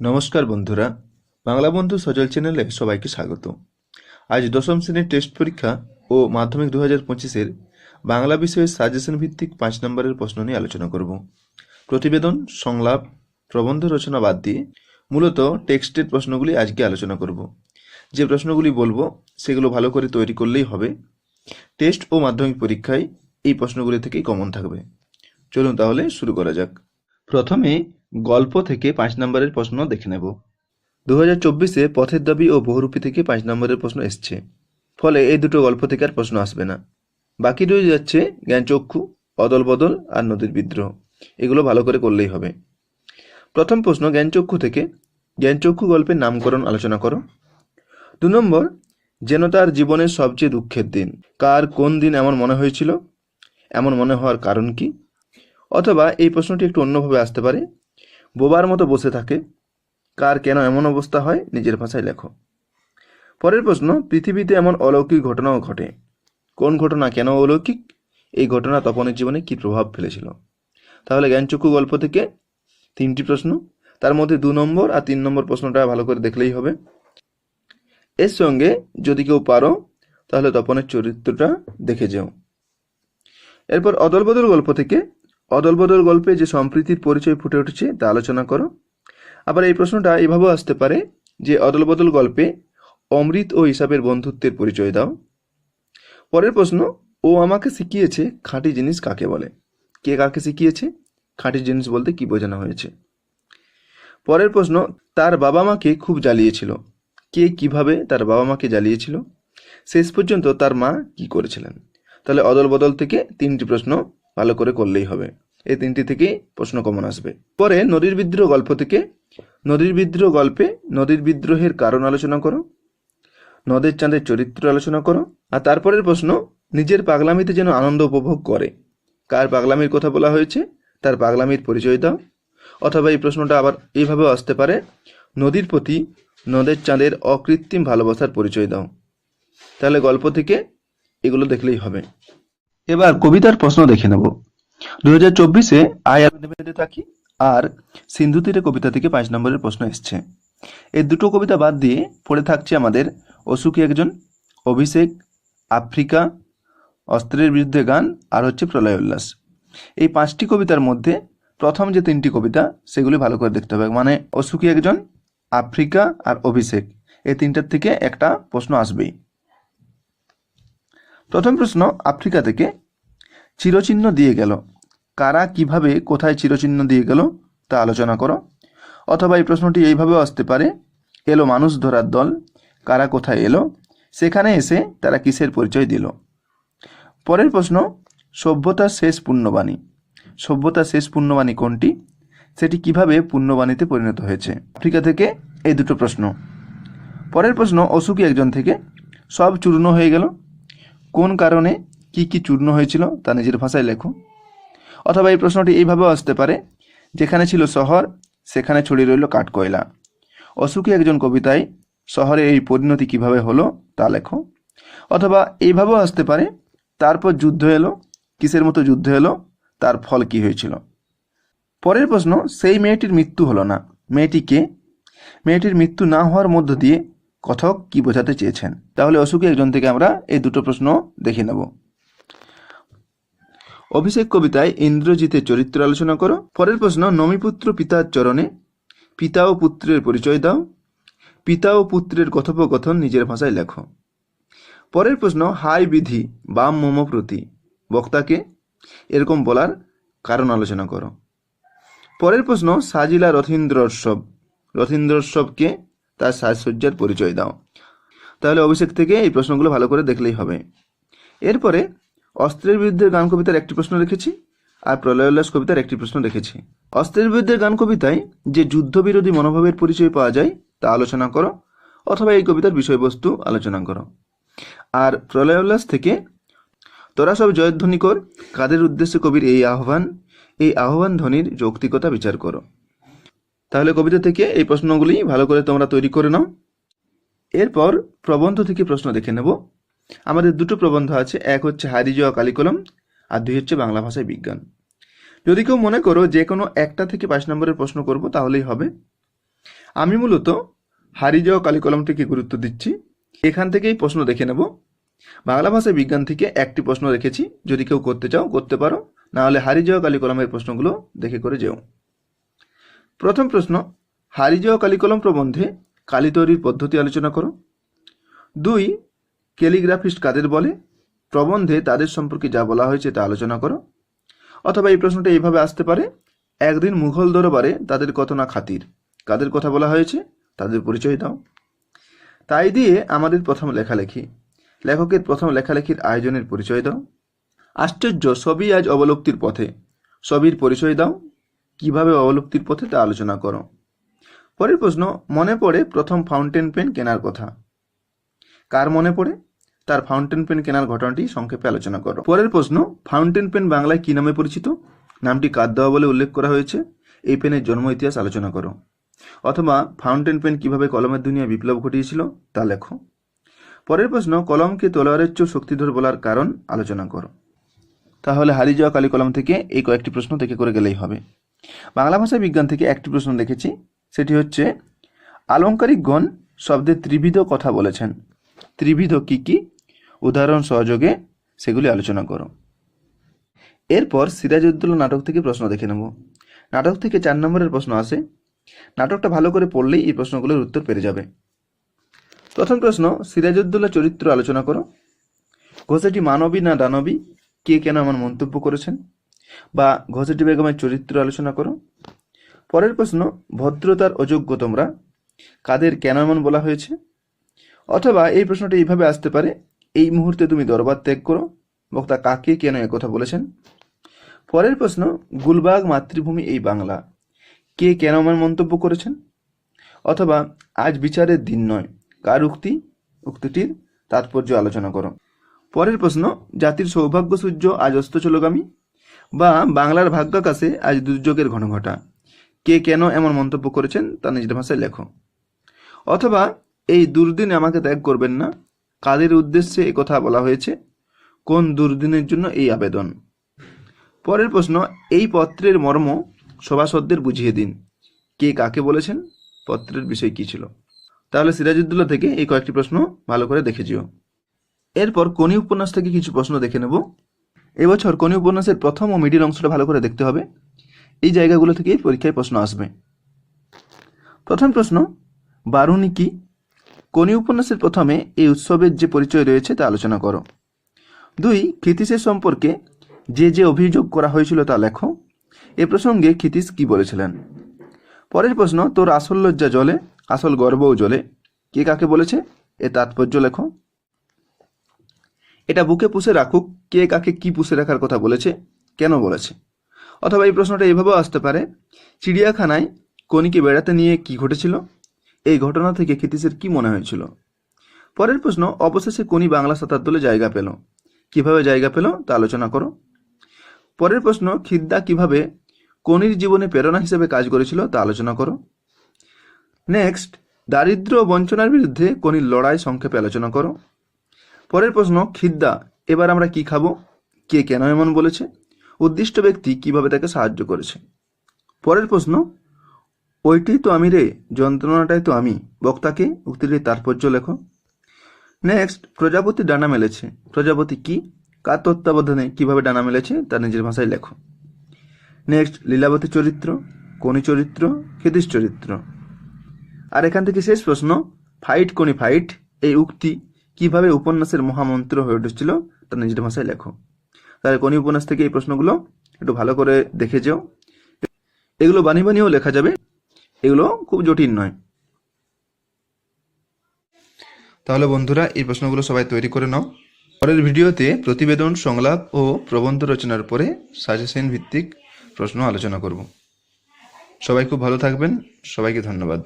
নমস্কার বন্ধুরা, বাংলা বন্ধু সজল চ্যানেলে সবাইকে স্বাগত। আজ দশম শ্রেণির টেস্ট পরীক্ষা ও মাধ্যমিক দু হাজার পঁচিশের বাংলা বিষয়ের সাজেশন ভিত্তিক পাঁচ নম্বরের প্রশ্ন নিয়ে আলোচনা করব। প্রতিবেদন, সংলাপ, প্রবন্ধ রচনা বাদ দিয়ে মূলত টেক্সটের প্রশ্নগুলি আজকে আলোচনা করব। যে প্রশ্নগুলি বলব, সেগুলো ভালো করে তৈরি করলেই হবে। টেস্ট ও মাধ্যমিক পরীক্ষায় এই প্রশ্নগুলি থেকেই কমন থাকবে। চলুন তাহলে শুরু করা যাক। প্রথমে গল্প থেকে পাঁচ নম্বরের প্রশ্ন দেখে নেব। দু হাজার চব্বিশে পথের দাবি ও বহুরূপী থেকে পাঁচ নম্বরের প্রশ্ন এসছে। ফলে এই দুটো গল্প থেকে আর প্রশ্ন আসবে না। বাকি রয়ে যাচ্ছে জ্ঞানচক্ষু অদল বদল আর নদীর বিদ্রোহ। এগুলো ভালো করে করলেই হবে। প্রথম প্রশ্ন জ্ঞানচক্ষু থেকে। জ্ঞানচক্ষু গল্পের নামকরণ আলোচনা করো। দু নম্বর, যেন তার জীবনের সবচেয়ে দুঃখের দিন। কার কোন দিন এমন মনে হয়েছিল? এমন মনে হওয়ার কারণ কি? অথবা এই প্রশ্নটি একটু অন্যভাবে আসতে পারে। বোবার মতো বসে থাকে। কার কেন এমন অবস্থা হয়, নিজের ভাষায় লেখো। পরের প্রশ্ন, পৃথিবীতে এমন অলৌকিক ঘটনাও ঘটে। কোন ঘটনা কেন অলৌকিক? এই ঘটনা তপনের জীবনে কী প্রভাব ফেলেছিল? তাহলে জ্ঞানচক্ষু গল্প থেকে তিনটি প্রশ্ন। তার মধ্যে দু নম্বর আর তিন নম্বর প্রশ্নটা ভালো করে দেখলেই হবে। এর সঙ্গে যদি কেউ পারো, তাহলে তপনের চরিত্রটা দেখে যেও। এরপর অদলবদল গল্প থেকে অদলবদল গল্পে যে সম্প্রীতির পরিচয় ফুটে উঠেছে তা আলোচনা করো। আবার এই প্রশ্নটা এভাবেও আসতে পারে যে অদলবদল গল্পে অমৃত ও হিসাবের বন্ধুত্বের পরিচয় দাও। পরের প্রশ্ন, ও আমাকে শিখিয়েছে খাঁটি জিনিস কাকে বলে? কে কাকে শিখিয়েছে? খাঁটি জিনিস বলতে কি বোঝানো হয়েছে? পরের প্রশ্ন, তার বাবা মাকে খুব জ্বালিয়েছিল? কে কীভাবে তার বাবা মাকে জ্বালিয়েছিল? শেষ পর্যন্ত তার মা কি করেছিলেন? তাহলে অদল বদল থেকে তিনটি প্রশ্ন ভালো করে করলেই হবে। এই তিনটি থেকেই প্রশ্ন কমন আসবে। পরে নদীর বিদ্রোহ গল্প থেকে, নদীর বিদ্রোহ গল্পে নদীর বিদ্রোহের কারণ আলোচনা করো, নদের চাঁদের চরিত্র আলোচনা করো, আর তারপরের প্রশ্ন, নিজের পাগলামিতে যেন আনন্দ উপভোগ করে। কার পাগলামির কথা বলা হয়েছে, তার পাগলামির পরিচয় দাও। অথবা এই প্রশ্নটা আবার এইভাবে আসতে পারে, নদীর প্রতি নদের চাঁদের অকৃত্রিম ভালোবাসার পরিচয় দাও। তাহলে গল্প থেকে এগুলো দেখলেই হবে। এবার কবিতার প্রশ্ন দেখে নেব। দু হাজার চব্বিশে আলো থাকি আর সিন্ধু তীরে কবিতা থেকে পাঁচ নম্বরের প্রশ্ন এসছে। এই দুটো কবিতা বাদ দিয়ে পড়ে থাকছে আমাদের অসুখী একজন, অভিষেক, আফ্রিকা, অস্ত্রের বিরুদ্ধে গান, আর হচ্ছে প্রলয় উল্লাস। এই পাঁচটি কবিতার মধ্যে প্রথম যে তিনটি কবিতা, সেগুলি ভালো করে দেখতে হবে। মানে অসুখী একজন, আফ্রিকা আর অভিষেক, এই তিনটার থেকে একটা প্রশ্ন আসবেই। প্রথম প্রশ্ন, আফ্রিকা থেকে চিরচিহ্ন দিয়ে গেল। কারা কীভাবে কোথায় চিরচিহ্ন দিয়ে গেল তা আলোচনা করো। অথবা এই প্রশ্নটি এইভাবেও আসতে পারে, এলো মানুষ ধরার দল, কারা কোথায় এলো, সেখানে এসে তারা কিসের পরিচয় দিল। পরের প্রশ্ন, সভ্যতার শেষ পুণ্যবাণী। সভ্যতার শেষ পুণ্যবাণী কোনটি? সেটি কীভাবে পুণ্যবাণীতে পরিণত হয়েছে? আফ্রিকা থেকে এই দুটো প্রশ্ন। পরের প্রশ্ন, অসুখী একজন থেকে সব চূর্ণ হয়ে গেল কোন কারণে কি কি চূর্ণ হয়েছিল তা নিজের ভাষায় লেখো। অথবা এই প্রশ্নটি এইভাবেও আসতে পারে, যেখানে ছিল শহর, সেখানে ছড়িয়ে রইল কাঠকয়লা। অসুখী একজন কবিতায়, শহরে এই পরিণতি কীভাবে হলো তা লেখো। অথবা এইভাবেও আসতে পারে, তারপর যুদ্ধ এলো, কিসের মতো যুদ্ধ এলো, তার ফল কি হয়েছিল? পরের প্রশ্ন, সেই মেয়েটির মৃত্যু হলো না। মেয়েটিকে মেয়েটির মৃত্যু না হওয়ার মধ্য দিয়ে কথক কি বোঝাতে চেয়েছেন? তাহলে অসুখী একজন থেকে আমরা এই দুটো প্রশ্ন দেখে নেব। অভিষেক কবিতায় ইন্দ্রজিতের চরিত্র আলোচনা করো। পরের প্রশ্ন, নমিপুত্র পিতার চরণে পিতা ও পুত্রের পরিচয় দাও। পিতা ও পুত্রের কথোপকথন নিজের ভাষায় লেখো। পরের প্রশ্ন, হাই বিধি, বাম মম প্রতি। বক্তাকে এরকম বলার কারণ আলোচনা করো। পরের প্রশ্ন, সাজিলা রথীন্দ্রোৎসব। রথীন্দ্রোৎসবকে তার সাজসজ্জার পরিচয় দাও। তাহলে অভিষেক থেকে এই প্রশ্নগুলো ভালো করে দেখলেই হবে। এরপরে অস্ত্রের বিরুদ্ধে গান কবিতার একটি প্রশ্ন রেখেছি আর প্রলয় উল্লাস কবিতার একটি প্রশ্ন রেখেছি। অস্ত্রের বিরুদ্ধে গান কবিতায় যে যুদ্ধবিরোধী মনোভাবের পরিচয় পাওয়া যায় তা আলোচনা করো অথবা এই কবিতার বিষয়বস্তু আলোচনা করো। আর প্রলয় উল্লাস থেকে, তোরা সব জয়ধ্বনি কর কাদের উদ্দেশ্যে কবির এই আহ্বান? এই আহ্বান ধ্বনির যৌক্তিকতা বিচার করো। তাহলে কবিতা থেকে এই প্রশ্নগুলি ভালো করে তোমরা তৈরি করে নাও। এরপর প্রবন্ধ থেকে প্রশ্ন দেখে নেব। আমাদের দুটো প্রবন্ধ আছে, এক হচ্ছে হারি যাওয়া কালিকলম আর দুই হচ্ছে বাংলা ভাষায় বিজ্ঞান। যদি কেউ মনে করো যে কোনো একটা থেকে পাঁচ নম্বরের প্রশ্ন করব, তাহলেই হবে। আমি মূলত হারিয়ে যাওয়া কালিকলমটিকে গুরুত্ব দিচ্ছি। এখান থেকেই প্রশ্ন দেখে নেব। বাংলা ভাষায় বিজ্ঞান থেকে একটি প্রশ্ন রেখেছি। যদি কেউ করতে চাও, করতে পারো। না হলে হারিয়ে কালিকলমের প্রশ্নগুলো দেখে করে যেও। প্রথম প্রশ্ন হারিয়ে যাওয়া কালিকলম প্রবন্ধে কালি তৈরির পদ্ধতি আলোচনা করো। দুই, ক্যালিগ্রাফিস্ট কাদের বলে? প্রবন্ধে তাদের সম্পর্কে যা বলা হয়েছে তা আলোচনা করো। অথবা এই প্রশ্নটা এইভাবে আসতে পারে, একদিন মুঘল দরবারে তাদের কত না খাতির, কাদের কথা বলা হয়েছে তাদের পরিচয় দাও। তাই দিয়ে আমাদের প্রথম লেখালেখি, লেখকের প্রথম লেখালেখির আয়োজনের পরিচয় দাও। আশ্চর্য সবই আজ অবলুপ্তির পথে সবির পরিচয় দাও। কীভাবে অবলুপ্তির পথে তা আলোচনা করো? পরের প্রশ্ন, মনে পড়ে প্রথম ফাউন্টেন পেন কেনার কথা। কার মনে পড়ে? তার ফাউন্টেন পেন কেনার ঘটনাটি সংক্ষেপে আলোচনা করো। পরের প্রশ্ন, ফাউন্টেন পেন বাংলায় কি নামে পরিচিত? নামটি কার দেওয়া বলে উল্লেখ করা হয়েছে। এই পেনের জন্ম ইতিহাস আলোচনা করো। অথবা, ফাউন্টেন পেন কীভাবে কলমের দুনিয়া বিপ্লব ঘটিয়েছিল, তা লেখো। পরের প্রশ্ন, কলমকে তলোয়ারের চেয়েও শক্তিধর বলার কারণ আলোচনা করো। তাহলে হারিয়ে যাওয়া কালি কলম থেকে এই কয়েকটি প্রশ্ন থেকে করে গেলেই হবে। বাংলা ভাষা বিজ্ঞান থেকে একটি প্রশ্ন দেখেছি, সেটি হচ্ছে, আলংকারিকগণ শব্দে ত্রিবিধ কথা বলেছেন। ত্রিবিধ কি কি? উদাহরণ সহযোগে সেগুলি আলোচনা করো। এরপর সিরাজউদ্দৌলা নাটক থেকে প্রশ্ন দেখে নেব। নাটক থেকে চার নম্বরের প্রশ্ন আসে, নাটকটা ভালো করে পড়লেই এই প্রশ্নগুলোর উত্তর পেরে যাবে। প্রথম প্রশ্ন, সিরাজউদ্দৌলা চরিত্র আলোচনা করো। ঘোষাটি মানবী না দানবী? কে কেন এমন মন্তব্য করেছেন? বা ঘোষাটি বেগমের চরিত্র আলোচনা করো। পরের প্রশ্ন, ভদ্রতার অযোগ্য তোমরা, কাদের কেন এমন বলা হয়েছে? অথবা এই প্রশ্নটি এইভাবে আসতে পারে, এই মুহূর্তে তুমি দরবার ত্যাগ করো, বক্তা কাকে কেন কথা বলেছেন? পরের প্রশ্ন গুলবাগ মাতৃভূমি এই বাংলা, কে কেন এমন মন্তব্য করেছেন? অথবা আজ বিচারের দিন নয়, কার উক্তি? উক্তিটির তাৎপর্য আলোচনা করো। পরের প্রশ্ন, জাতির সৌভাগ্য সূর্য আজ অস্ত চলগামী? বা বাংলার ভাগ্যাকাশে আজ দুর্যোগের ঘন ঘটা কে কেন এমন মন্তব্য করেছেন তা নিজের ভাষায় লেখো। অথবা, এই দুর্দিনে আমাকে ত্যাগ করবেন না, কাদের উদ্দেশ্যে এ কথা বলা হয়েছে, কোন দুর্দিনের জন্য এই আবেদন? পরের প্রশ্ন, এই পত্রের মর্ম সভাসদদের বুঝিয়ে দিন। কে কাকে বলেছেন, পত্রের বিষয় কি ছিল? তাহলে সিরাজউদ্দৌলা থেকে এই কয়েকটি প্রশ্ন ভালো করে দেখে যেও। এরপর কোনি উপন্যাস থেকে কিছু প্রশ্ন দেখে নেব। এবছর কোনি উপন্যাসের প্রথম ও মিডিল অংশটা ভালো করে দেখতে হবে। এই জায়গাগুলো থেকেই পরীক্ষায় প্রশ্ন আসবে। প্রথম প্রশ্ন, বারুণী কি? কোনি উপন্যাসের প্রথমে এই উৎসবের যে পরিচয় রয়েছে তা আলোচনা করো। দুই, ক্ষিতিশের সম্পর্কে যে যে অভিযোগ করা হয়েছিল তা লেখো। এ প্রসঙ্গে ক্ষিতিশ কি বলেছিলেন? পরের প্রশ্ন, তোর আসল লজ্জা জলে, আসল গর্বও জলে। কে কাকে বলেছে? এ তাৎপর্য লেখো। এটা বুকে পুষে রাখুক কে কাকে কি পুষে রাখার কথা বলেছে, কেন বলেছে? অথবা এই প্রশ্নটা এভাবেও আসতে পারে, চিড়িয়াখানায় কনিকে বেড়াতে নিয়ে কি ঘটেছিল? এই ঘটনা থেকে ক্ষিতিশের কি মনে হয়েছিল? পরের প্রশ্ন, অবশেষে কোনি বাংলা শতাব্দলে জায়গা পেল। কীভাবে জায়গা পেল, তা আলোচনা করো। পরের প্রশ্ন, খিদ্দা কীভাবে কনির জীবনে প্রেরণা হিসেবে কাজ করেছিল, তা আলোচনা করো। নেক্সট দারিদ্র বঞ্চনার বিরুদ্ধে কনির লড়াই সংক্ষেপে আলোচনা করো। পরের প্রশ্ন, খিদ্দা এবার আমরা কি খাব? কে কেন এমন বলেছে? উদ্দিষ্ট ব্যক্তি কীভাবে তাকে সাহায্য করেছে? পরের প্রশ্ন ওইটি তো আমি রে, যন্ত্রণাটাই তো আমি। বক্তাকে উক্তিটির তাৎপর্য লেখো। নেক্সট প্রজাপতি ডানা মেলেছে। প্রজাপতি কি? কার তত্ত্বাবধানে কীভাবে ডানা মেলেছে তা নিজের ভাষায় লেখো। নেক্সট লীলাবতী চরিত্র, কোনি চরিত্র, ক্ষিতিশ চরিত্র। আর এখান থেকে শেষ প্রশ্ন, ফাইট কোনি ফাইট? এই উক্তি কীভাবে উপন্যাসের মহামন্ত্র হয়ে উঠেছিল? তা নিজের ভাষায় লেখো। তাহলে কোন উপন্যাস থেকে এই প্রশ্নগুলো একটু ভালো করে দেখে যেও। এগুলো বানি বানিয়েও লেখা যাবে। এগুলো খুব জটিল নয়। তাহলে বন্ধুরা, এই প্রশ্নগুলো সবাই তৈরি করে নাও। পরের ভিডিওতে প্রতিবেদন, সংলাপ ও প্রবন্ধ রচনার পরে সাজেশন ভিত্তিক প্রশ্ন আলোচনা করব। সবাই খুব ভালো থাকবেন। সবাইকে ধন্যবাদ।